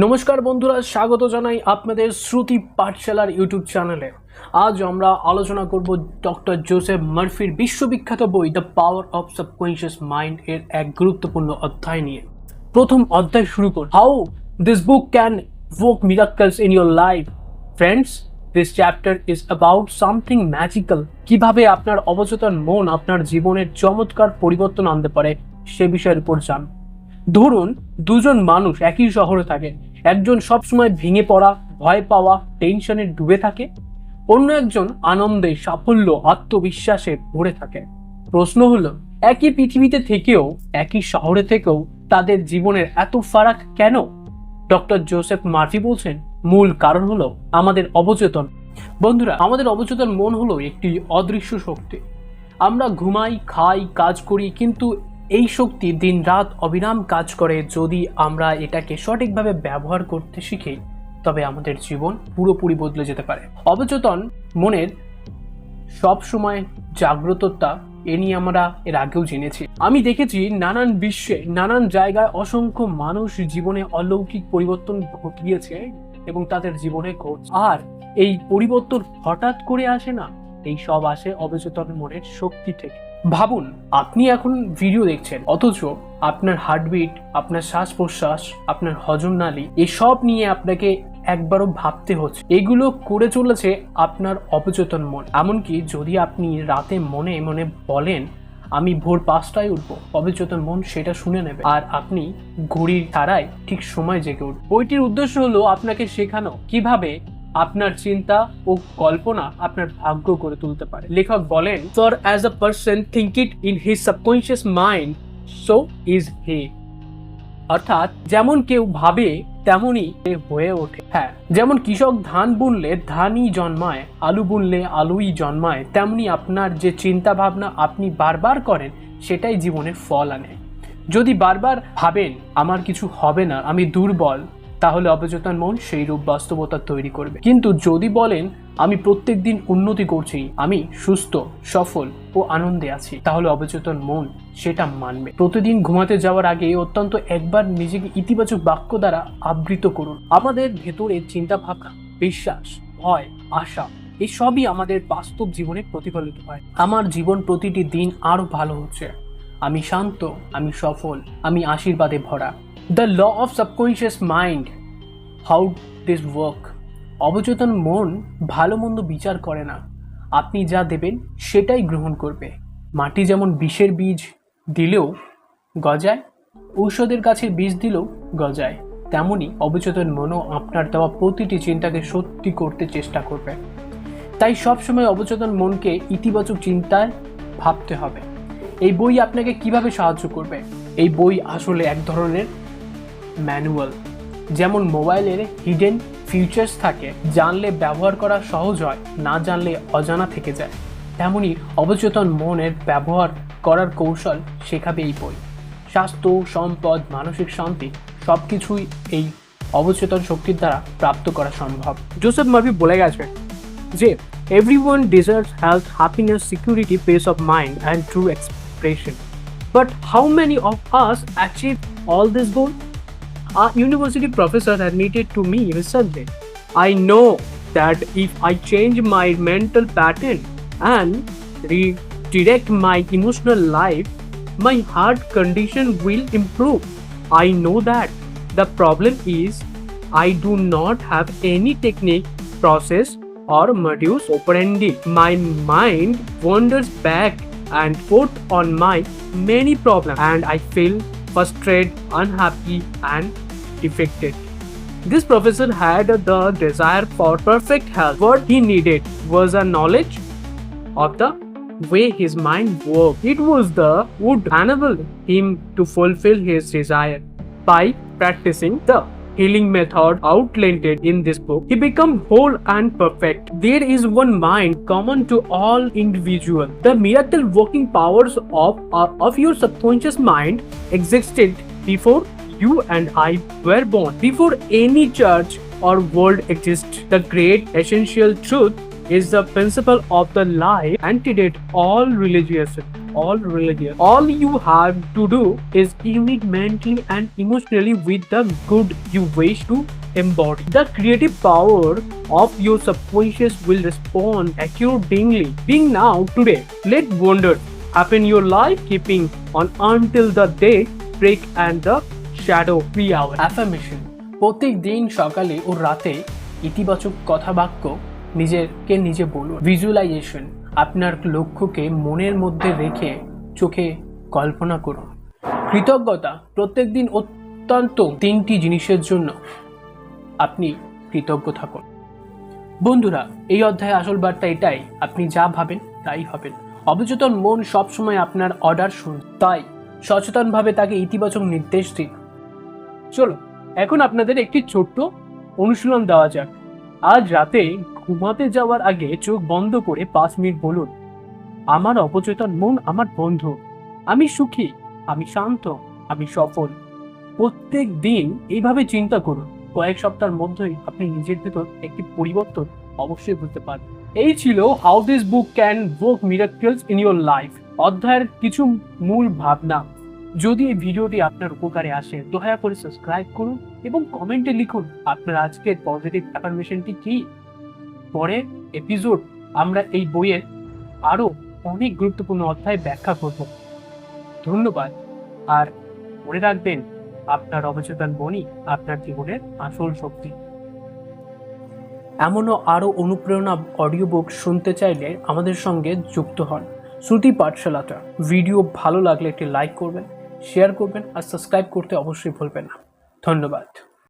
নমস্কার বন্ধুরা, স্বাগত জানাই আপনাদের শ্রুতি পাঠশালার ইউটিউব চ্যানেলে। আজ আমরা আলোচনা করব ডক্টর জোসেফ মার্ফির বিশ্ববিখ্যাত বই, the power of subconscious mind এর এক গুরুত্বপূর্ণ অধ্যায় নিয়ে। প্রথম অধ্যায় শুরু কর। How this book can evoke miracles in your life? Friends, this chapter is about something magical. কীভাবে আপনার অবচেতন মন আপনার জীবনের চমৎকার পরিবর্তন আনতে পারে, সে বিষয়ের উপর জান। ধরুন, দুজন মানুষ একই শহরে থাকে। একজন সবসময় ভেঙে পড়া, ভয় পাওয়া, টেনশনে ডুবে থাকে। অন্য একজন আনন্দে সাফল্য, আত্মবিশ্বাসে ভরে থাকে। প্রশ্ন হলো, একই পৃথিবীতে থেকেও, একই শহরে থেকেও তাদের জীবনের এত ফারাক কেন? ডক্টর জোসেফ মার্ফি বলছেন, মূল কারণ হলো আমাদের অবচেতন। বন্ধুরা, আমাদের অবচেতন মন হলো একটি অদৃশ্য শক্তি। আমরা ঘুমাই, খাই, কাজ করি, কিন্তু এই শক্তি দিন রাত অবিরাম কাজ করে যদি আমরা এটাকে সঠিকভাবে ব্যবহার করতে শিখি, তবে আমাদের জীবন পুরোপুরি বদলে যেতে পারে। অবচেতন মনের সব সময় জাগ্রততা এ নিয়ে আমরা এর আগেও জেনেছি। আমি দেখেছি নানান বিশ্বে, নানান জায়গায় অসংখ্য মানুষ জীবনে অলৌকিক পরিবর্তন ঘটিয়েছে এবং তাদের জীবনে ঘটছে। আর এই পরিবর্তন হঠাৎ করে আসে না, এই সব আসে অবচেতন মনের শক্তি থেকে। ভাবুন, আপনি এখন ভিডিও দেখছেন, অথচ আপনার হার্টবিট আপনার শ্বাস প্রশ্বাস আপনার হজম নালী, এসব নিয়ে আপনাকে একবারও ভাবতে হচ্ছে। এগুলো করে চলেছে আপনার অপচেতন মন। এমনকি যদি আপনি রাতে মনে মনে বলেন, আমি ভোর পাঁচটায় উঠবো। অবচেতন মন সেটা শুনে নেবে। আর আপনি ঘড়ির ছাড়াই ঠিক সময় জেগে উঠবে বইটির উদ্দেশ্য হলো আপনাকে শেখানো। কীভাবে আপনার চিন্তা ও কল্পনা আপনার ভাগ্য করে তুলতে পারে। লেখক বলেন for as a person think it in his subconscious mind so is he অর্থাৎ, যেমন কেউ ভাবে, তেমনই হয়ে ওঠে। হ্যাঁ যেমন কৃষক ধান বুনলে ধানই জন্মায়, আলু বুনলে আলুই জন্মায়, তেমনি আপনার যে চিন্তা ভাবনা আপনি বারবার করেন, সেটাই জীবনে ফল আনে। যদি বারবার ভাবেন, আমার কিছু হবে না, আমি দুর্বল তাহলে অবচেতন মন সেই রূপ বাস্তবতা তৈরি করবে। কিন্তু যদি বলেন, আমি প্রত্যেক দিন উন্নতি করছি, আমি সুস্থ, সফল ও আনন্দে আছি, তাহলে অবচেতন মন সেটা মানবে। প্রতিদিন ঘুমাতে যাওয়ার আগে অত্যন্ত একবার নিজেকে ইতিবাচক বাক্য দ্বারা আবৃত করুন। আমাদের ভেতরে চিন্তা ভাবনা বিশ্বাস, ভয়, আশা, এই সবই আমাদের বাস্তব জীবনে প্রতিফলিত হয়। আমার জীবন প্রতিটি দিন আরও ভালো হচ্ছে। আমি শান্ত, আমি সফল, আমি আশীর্বাদে ভরা। The law of subconscious mind how this work অবচেতন মন ভালো মন্দ বিচার করে না। আপনি যা দেবেন, সেটাই গ্রহণ করবে। মাটি যেমন বিষের বীজ দিলেও গজায়, ঔষধের গাছের বীজ দিলেও গজায়, তেমনি অবচেতন মনও আপনার দেওয়া প্রতিটি চিন্তাকে সত্যি করতে চেষ্টা করবে। তাই সবসময় অবচেতন মনকে ইতিবাচক চিন্তায় ভাবতে হবে। এই বই আপনাকে কীভাবে সাহায্য করবে? এই বই আসলে এক ধরনের ম্যানুয়াল। যেমন মোবাইলের হিডেন ফিউচার্স থাকে, জানলে ব্যবহার করা সহজ হয়, না জানলে অজানা থেকে যায়। তেমনি অবচেতন মনের ব্যবহার করার কৌশল শেখাবে এই বই। স্বাস্থ্য, সম্পদ, মানসিক শান্তি সব কিছুই এই অবচেতন শক্তির দ্বারা প্রাপ্ত করা সম্ভব। জোসেফ মার্ফি বলে গেছে যে everyone deserve health happiness security peace of mind and true expression but how many of us achieve all this goal A university professor admitted to me recently. I know that if I change my mental pattern and redirect my emotional life, my heart condition will improve. I know that. The problem is, I do not have any technique, process, or modus operandi. My mind wanders back and forth on my many problems, and I feel frustrated, unhappy, and defeated. This professor had the desire for perfect health. What he needed was a knowledge of the way his mind worked. It was the would enable him to fulfill his desire by practicing the healing method outlined in this book. He became whole and perfect. There is one mind common to all individuals. The miracle working powers of, uh, of your subconscious mind existed before you and I were born. Before any church or world exists, the great essential truth is the principle of the life antedate all religious all religious. All you have to do is unite mentally and emotionally with the good you wish to embody. The creative power of your subconscious will respond accordingly. Being now today, let wonder happen your life keeping on until the day break and the shadow free hour. Affirmation প্রত্যেক দিন সকালে ও রাতে ইতিবাচক কথাবাক্য নিজেকে নিজে বলুন visualisation আপনার লক্ষ্যকে মনের মধ্যে রেখে চোখে কল্পনা করুন। কৃতজ্ঞতা প্রত্যেক দিন অত্যন্ত তিনটি জিনিসের জন্য আপনি কৃতজ্ঞ থাকুন। বন্ধুরা, এই অধ্যায়ে আসল বার্তা এটাই, আপনি যা ভাবেন তাই হবেন অবচেতন মন সবসময় আপনার অর্ডার শুন তাই সচেতনভাবে তাকে ইতিবাচক নির্দেশ দিন। চলো এখন আপনাদের একটি ছোট্ট অনুশীলন দেওয়া যাক। আজ রাতে ঘুমাতে যাওয়ার আগে চোখ বন্ধ করে পাঁচ মিনিট বলুন, আমার অপচেতন মন আমার বন্ধু। আমি সুখী, আমি শান্ত, আমি সফল। প্রত্যেক দিন এইভাবে চিন্তা করুন। কয়েক সপ্তাহের মধ্যেই আপনি নিজের ভেতর একটি পরিবর্তন অবশ্যই বুঝতে পারবেন। এই ছিল how this book can work miracles in your life অধ্যায়ের কিছু মূল ভাবনা। যদি এই ভিডিওটি আপনার উপকারে আসে, দয়া করে সাবস্ক্রাইব করুন এবং কমেন্টে লিখুন, আপনার আজকের পজিটিভ অ্যাফার্মেশনটি কি? পরে এপিসোড আমরা এই বইয়ের আরও অনেক গুরুত্বপূর্ণ অধ্যায় ব্যাখ্যা করব। ধন্যবাদ। আর মনে রাখবেন, আপনার অবচেতন বনি আপনার জীবনের আসল শক্তি। এমনও আরও অনুপ্রেরণা অডিও বুক শুনতে চাইলে আমাদের সঙ্গে যুক্ত হন শ্রুতি পাঠশালাটা। ভিডিও ভালো লাগলে একটি লাইক করবেন শেয়ার করবেন আর সাবস্ক্রাইব করতে অবশ্যই ভুলবেন না। ধন্যবাদ।